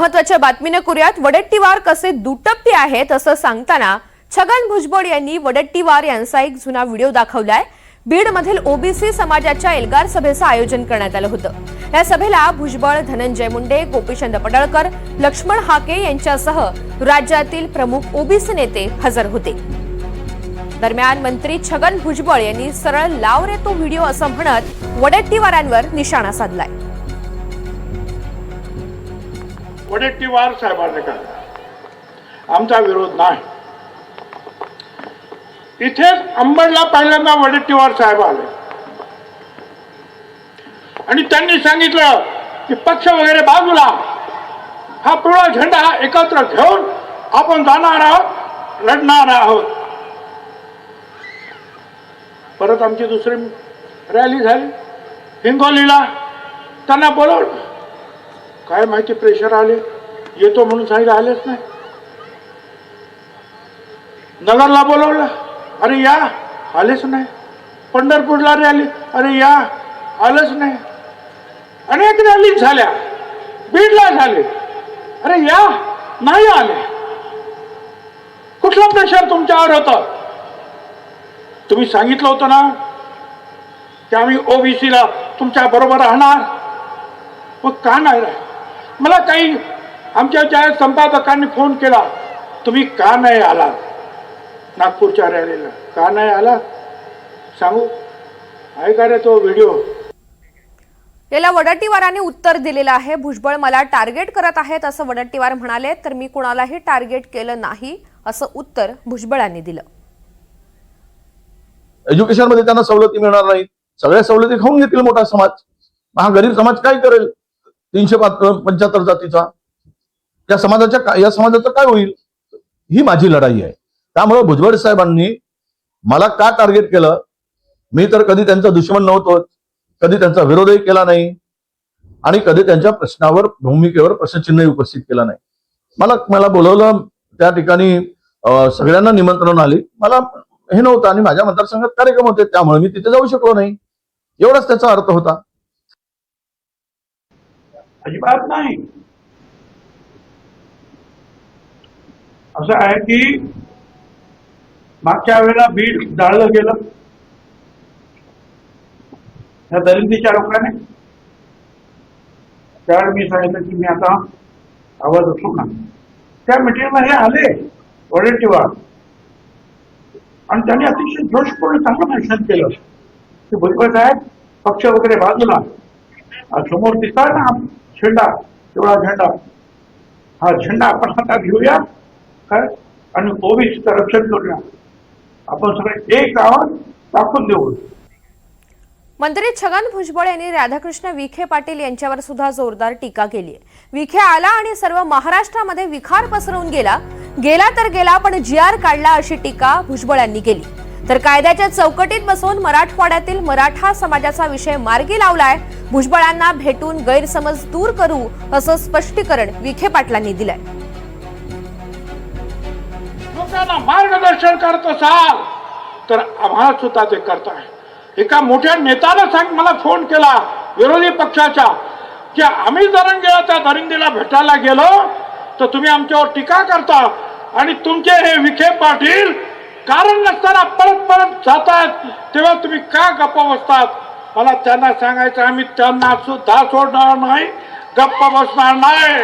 महत्त्वाच्या बातमीनं करूयात वडट्टीवार कसे दुटप्पी आहेत असं सांगताना छगन भुजबळ यांनी वडट्टीवार यांचा एक जुना व्हिडिओ दाखवलाय. बीडमधील ओबीसी समाजाच्या एल्गार सभेचं आयोजन करण्यात आलं होतं. या सभेला भुजबळ धनंजय मुंडे गोपीचंद पडळकर लक्ष्मण हाके यांच्यासह राज्यातील प्रमुख ओबीसी नेते हजर होते. दरम्यान मंत्री छगन भुजबळ यांनी सरळ लाव रे तो व्हिडिओ असं म्हणत वडट्टीवारांवर निशाणा साधलाय. वडेट्टीवार साहेबांनी करा आमचा विरोध नाही. इथेच अंबडला पहिल्यांदा वडेट्टीवार साहेब आले. आणि त्यांनी सांगितलं की पक्ष वगैरे बाजूला हा पिवळा झेंडा एकत्र घेऊन आपण जाणार आहोत लढणार आहोत. परत आमची दुसरी रॅली झाली. हिंगोलीला त्यांना बोलवलं. काय माहिती प्रेशर आले. येतो म्हणून सांगितलं आलेच नाही. नगरला बोलवलं. अरे या आलेच नाही. पंढरपूरला रॅली अरे या आलंच नाही. अनेक रॅली झाल्या. बीडला झाले. अरे या नाही आले. कुठलं प्रेशर तुमच्यावर होतं? तुम्ही सांगितलं होतं ना की आम्ही ओबीसीला तुमच्या बरोबर राहणार. मग का नाही राहणार मला काही आमच्या ज्या संपादकांनी फोन केला तुम्ही का नाही आला नागपूरच्या रॅलीला. का नाही आला सांगू? आहे का रे तो व्हिडिओ? याला वडट्टीवारांनी उत्तर दिलेलं आहे. भुजबळ मला टार्गेट करत आहेत असं वडट्टीवार म्हणाले तर मी कुणालाही टार्गेट केलं नाही असं उत्तर भुजबळांनी दिलं. एज्युकेशनमध्ये त्यांना सवलती मिळणार नाहीत. सगळ्या सवलती खाऊन घेतील मोठा समाज. हा गरीब समाज काय करेल? तीनशे पंच्याहत्तर जातीचा. या समाजाच्या या समाजाचं काय होईल? ही माझी लढाई आहे. त्यामुळे भुजबळ साहेबांनी मला का टार्गेट केलं? मी तर कधी त्यांचा दुश्मन नव्हतो. कधी त्यांचा विरोधही केला नाही. आणि कधी त्यांच्या प्रश्नावर भूमिकेवर प्रश्नचिन्हही उपस्थित केला नाही. मला मला बोलवलं त्या ठिकाणी सगळ्यांना निमंत्रण आली. मला हे नव्हतं आणि माझ्या मतदारसंघात कार्यक्रम होते त्यामुळे मी तिथे जाऊ शकलो नाही. एवढाच त्याचा अर्थ होता. अजिबात नाही. असं आहे की मागच्या वेळेला बीड जाळलं गेलं. या दरिंदीच्या लोकांनी. त्यावेळी मी सांगितलं की मी आता आवाज उठू ना त्या मिटिंगला हे आले वडेट्टीवार. आणि त्यांनी अतिशय जोशपूर्ण चांगलं भाषण केलं. की भुजबळ साहेब पक्ष वगैरे बाजूला. समोर दिसतात ना? झेंडा पिवळा झेंडा. हा झेंडा आपण हातात घेऊया. काय? आणि ओबीसीचं रक्षण करूया. आपण सगळे एक आवाज दाखवून देऊ मंत्री छगन भुजबळ यांनी राधाकृष्ण विखे पाटील यांच्यावर सुद्धा जोरदार टीका केली विखे आला आणि सर्व महाराष्ट्रामध्ये विखार पसरवून गेला. गेला तर गेला पण जी आर काढला अशी टीका भुजबळ यांनी केली. तर कायद्याच्या चौकटीत बसून मराठवाड्यातील मराठा समाजाचा विषय मार्गी लावलाय. भुजबळांना भेटून गैरसमज दूर करू असं स्पष्टीकरण विखे पाटलांनी दिलंय. लोकांना मार्गदर्शन करत असाल तर आम्हाला सुद्धा ते करताय. एका मोठ्या नेत्यानं सांग मला फोन केला विरोधी पक्षाच्या की आम्ही दरंगेला त्या दरिंदीला भेटायला गेलो तर तुम्ही आमच्यावर टीका करता आणि तुमचे हे विखे पाटील कारण नसताना परत परत जातात तेव्हा तुम्ही का गप्प बसतात? मला त्यांना सांगायचं आम्ही त्यांना सुद्धा सोडणार नाही. गप्प बसणार नाही.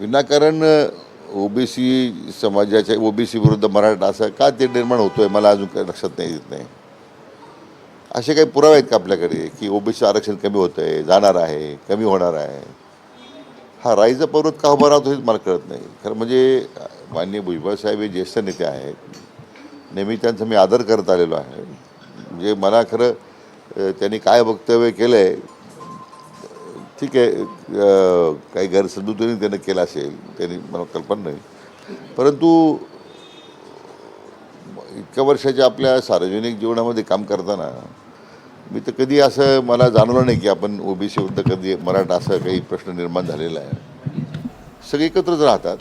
विनाकारण ओबीसी समाजाच्या ओबीसी विरुद्ध मराठा असं का ते निर्माण होतोय मला अजून काही लक्षात नाही येत नाही. असे काही पुरावे आहेत का आपल्याकडे की ओबीसी आरक्षण कमी होत आहे जाणार आहे कमी होणार आहे? हा राईचा पर्वत का उभा राहतो हेच मला कळत नाही. खरं म्हणजे माननीय भुजबळसाहेब हे ज्येष्ठ नेते आहेत. नेहमी त्यांचा मी आदर करत आलेलो आहे. म्हणजे मला खरं त्यांनी काय वक्तव्य केलं आहे ठीक आहे काही गैरसमजुतीने त्यानं केलं असेल त्यांनी मला कल्पना नाही. परंतु इतक्या वर्षाच्या आपल्या सार्वजनिक जीवनामध्ये काम करताना मी तर कधी असं मला जाणवलं नाही की आपण ओबीसी विरुद्ध कधी मराठा असा काही प्रश्न निर्माण झालेला आहे. सगळे एकत्रच राहतात.